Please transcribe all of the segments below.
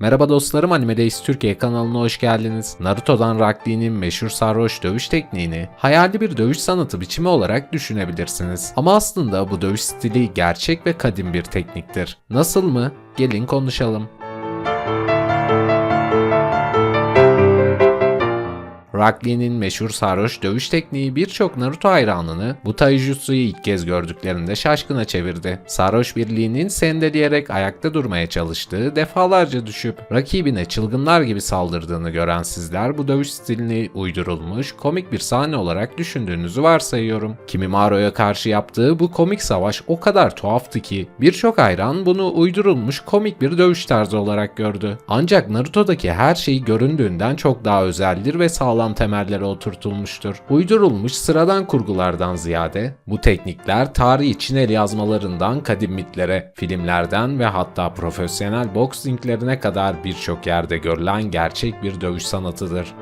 Merhaba dostlarım Animedeyiz Türkiye kanalına hoş geldiniz. Naruto'dan Rock Lee'nin meşhur sarhoş dövüş tekniğini hayali bir dövüş sanatı biçimi olarak düşünebilirsiniz. Ama aslında bu dövüş stili gerçek ve kadim bir tekniktir. Nasıl mı? Gelin konuşalım. Rock Lee'nin meşhur sarhoş dövüş tekniği birçok Naruto hayranını bu taijutsuyu ilk kez gördüklerinde şaşkına çevirdi. Sarhoş bir Lee'nin sendeleyerek ayakta durmaya çalıştığı, defalarca düşüp rakibine çılgınlar gibi saldırdığını gören sizler bu dövüş stilini uydurulmuş komik bir sahne olarak düşündüğünüzü varsayıyorum. Kimimaro'ya karşı yaptığı bu komik savaş o kadar tuhaftı ki birçok hayran bunu uydurulmuş komik bir dövüş tarzı olarak gördü. Ancak Naruto'daki her şey göründüğünden çok daha özeldir ve sağlam temellere oturtulmuştur. Uydurulmuş sıradan kurgulardan ziyade bu teknikler tarih için el yazmalarından kadim mitlere, filmlerden ve hatta profesyonel boks ringlerine kadar birçok yerde görülen gerçek bir dövüş sanatıdır.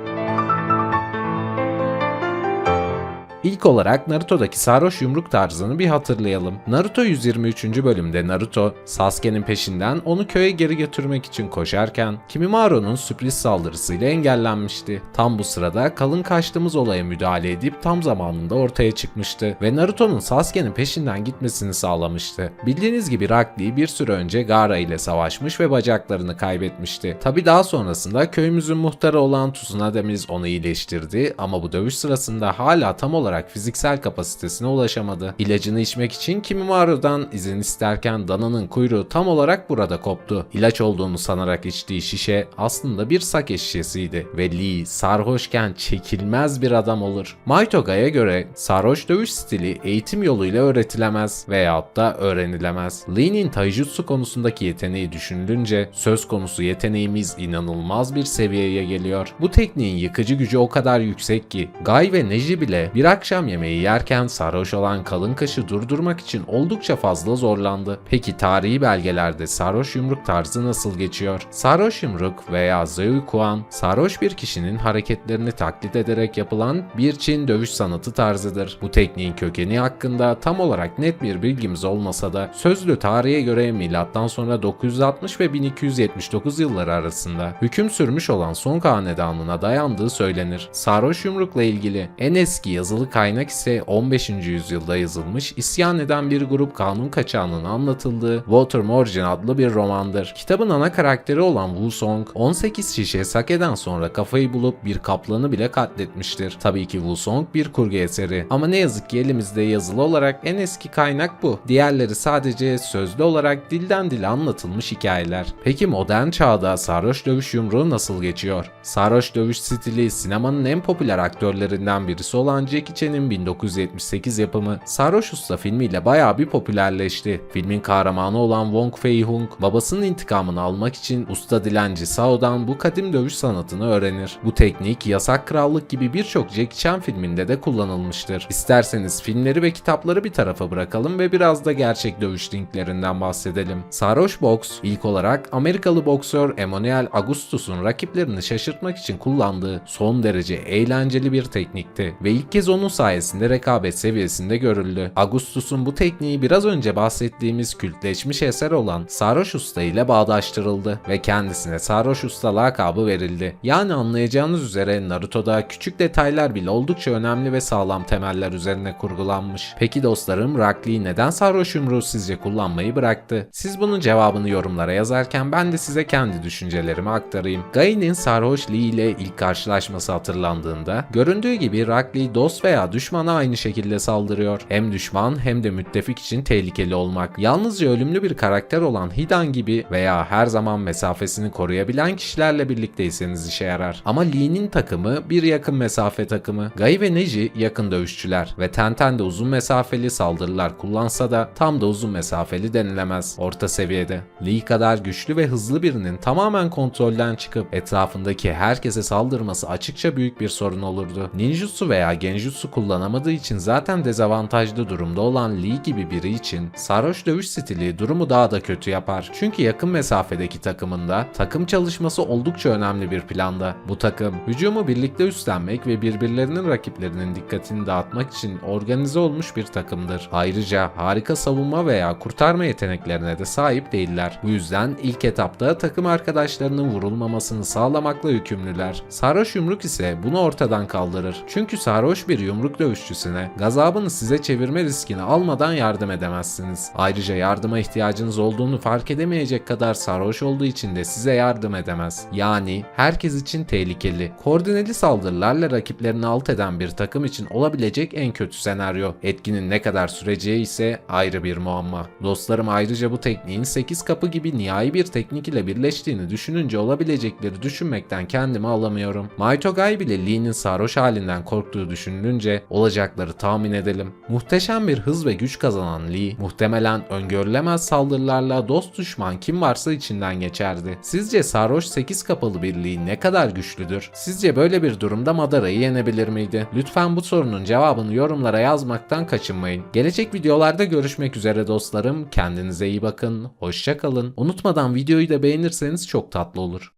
İlk olarak Naruto'daki sarhoş yumruk tarzını bir hatırlayalım. Naruto 123. bölümde Naruto, Sasuke'nin peşinden onu köye geri götürmek için koşarken Kimimaro'nun sürpriz saldırısıyla engellenmişti. Tam bu sırada kalın kaçtığımız olaya müdahale edip tam zamanında ortaya çıkmıştı ve Naruto'nun Sasuke'nin peşinden gitmesini sağlamıştı. Bildiğiniz gibi Lee bir süre önce Gaara ile savaşmış ve bacaklarını kaybetmişti. Tabi daha sonrasında köyümüzün muhtarı olan Tsunade'miz onu iyileştirdi ama bu dövüş sırasında hala tam olarak fiziksel kapasitesine ulaşamadı. İlacını içmek için Kimimaru'dan izin isterken Dana'nın kuyruğu tam olarak burada koptu. İlaç olduğunu sanarak içtiği şişe aslında bir sake şişesiydi ve Lee sarhoşken çekilmez bir adam olur. Maitoga'ya göre sarhoş dövüş stili eğitim yoluyla öğretilemez veyahut da öğrenilemez. Lee'nin taijutsu konusundaki yeteneği düşünülünce söz konusu yeteneğimiz inanılmaz bir seviyeye geliyor. Bu tekniğin yıkıcı gücü o kadar yüksek ki Gai ve Neji bile bir akşam yemeği yerken sarhoş olan kalın kaşı durdurmak için oldukça fazla zorlandı. Peki tarihi belgelerde sarhoş yumruk tarzı nasıl geçiyor? Sarhoş yumruk veya Zeukuan, sarhoş bir kişinin hareketlerini taklit ederek yapılan bir Çin dövüş sanatı tarzıdır. Bu tekniğin kökeni hakkında tam olarak net bir bilgimiz olmasa da sözlü tarihe göre milattan sonra 960 ve 1279 yılları arasında hüküm sürmüş olan Song Hanedanı'na dayandığı söylenir. Sarhoş yumrukla ilgili en eski yazılı kaynak ise 15. yüzyılda yazılmış isyan eden bir grup kanun kaçağının anlatıldığı Walter Morgan adlı bir romandır. Kitabın ana karakteri olan Wu Song 18 şişe sakeden sonra kafayı bulup bir kaplanı bile katletmiştir. Tabii ki Wu Song bir kurgu eseri ama ne yazık ki elimizde yazılı olarak en eski kaynak bu. Diğerleri sadece sözlü olarak dilden dile anlatılmış hikayeler. Peki modern çağda sarhoş dövüş yumruğu nasıl geçiyor? Sarhoş dövüş stili sinemanın en popüler aktörlerinden birisi olan Jackie Chan'in 1978 yapımı Sarhoş Usta filmiyle bayağı bir popülerleşti. Filmin kahramanı olan Wong Fei-hung babasının intikamını almak için usta dilenci Sao'dan bu kadim dövüş sanatını öğrenir. Bu teknik Yasak Krallık gibi birçok Jackie Chan filminde de kullanılmıştır. İsterseniz filmleri ve kitapları bir tarafa bırakalım ve biraz da gerçek dövüş ringlerinden bahsedelim. Sarhoş boks ilk olarak Amerikalı boksör Emmanuel Augustus'un rakiplerini şaşırtmak için kullandığı son derece eğlenceli bir teknikti ve ilk kez onun sayesinde rekabet seviyesinde görüldü. Augustus'un bu tekniği biraz önce bahsettiğimiz kültleşmiş eser olan Sarhoş Usta ile bağdaştırıldı ve kendisine Sarhoş Usta lakabı verildi. Yani anlayacağınız üzere Naruto'da küçük detaylar bile oldukça önemli ve sağlam temeller üzerine kurgulanmış. Peki dostlarım Rock neden sarhoş yumruğu sizce kullanmayı bıraktı? Siz bunun cevabını yorumlara yazarken ben de size kendi düşüncelerimi aktarayım. Gai'nin sarhoş Lee ile ilk karşılaşması hatırlandığında göründüğü gibi Rock Lee dost veya düşmana aynı şekilde saldırıyor. Hem düşman hem de müttefik için tehlikeli olmak. Yalnızca ölümlü bir karakter olan Hidan gibi veya her zaman mesafesini koruyabilen kişilerle birlikteyseniz işe yarar. Ama Lee'nin takımı bir yakın mesafe takımı. Gai ve Neji yakın dövüşçüler ve Tenten de uzun mesafeli saldırılar kullansa da tam da uzun mesafeli denilemez. Orta seviyede. Lee kadar güçlü ve hızlı birinin tamamen kontrolden çıkıp etrafındaki herkese saldırması açıkça büyük bir sorun olurdu. Ninjutsu veya Genjutsu Kullanamadığı için zaten dezavantajlı durumda olan Lee gibi biri için sarhoş dövüş stili durumu daha da kötü yapar. Çünkü yakın mesafedeki takımında takım çalışması oldukça önemli bir planda. Bu takım hücumu birlikte üstlenmek ve birbirlerinin rakiplerinin dikkatini dağıtmak için organize olmuş bir takımdır. Ayrıca harika savunma veya kurtarma yeteneklerine de sahip değiller. Bu yüzden ilk etapta takım arkadaşlarının vurulmamasını sağlamakla yükümlüler. Sarhoş yumruk ise bunu ortadan kaldırır. Çünkü sarhoş bir yumruk dövüşçüsüne gazabını size çevirme riskini almadan yardım edemezsiniz. Ayrıca yardıma ihtiyacınız olduğunu fark edemeyecek kadar sarhoş olduğu için de size yardım edemez. Yani herkes için tehlikeli. Koordineli saldırılarla rakiplerini alt eden bir takım için olabilecek en kötü senaryo. Etkinin ne kadar süreceği ise ayrı bir muamma. Dostlarım ayrıca bu tekniğin 8 kapı gibi nihai bir teknik ile birleştiğini düşününce olabilecekleri düşünmekten kendimi alamıyorum. Maitogai bile Lee'nin sarhoş halinden korktuğu düşünülünce olacakları tahmin edelim. Muhteşem bir hız ve güç kazanan Lee muhtemelen öngörülemez saldırılarla dost düşman kim varsa içinden geçerdi. Sizce sarhoş 8 kapalı bir Lee ne kadar güçlüdür? Sizce böyle bir durumda Madara'yı yenebilir miydi? Lütfen bu sorunun cevabını yorumlara yazmaktan kaçınmayın. Gelecek videolarda görüşmek üzere dostlarım. Kendinize iyi bakın. Hoşça kalın. Unutmadan videoyu da beğenirseniz çok tatlı olur.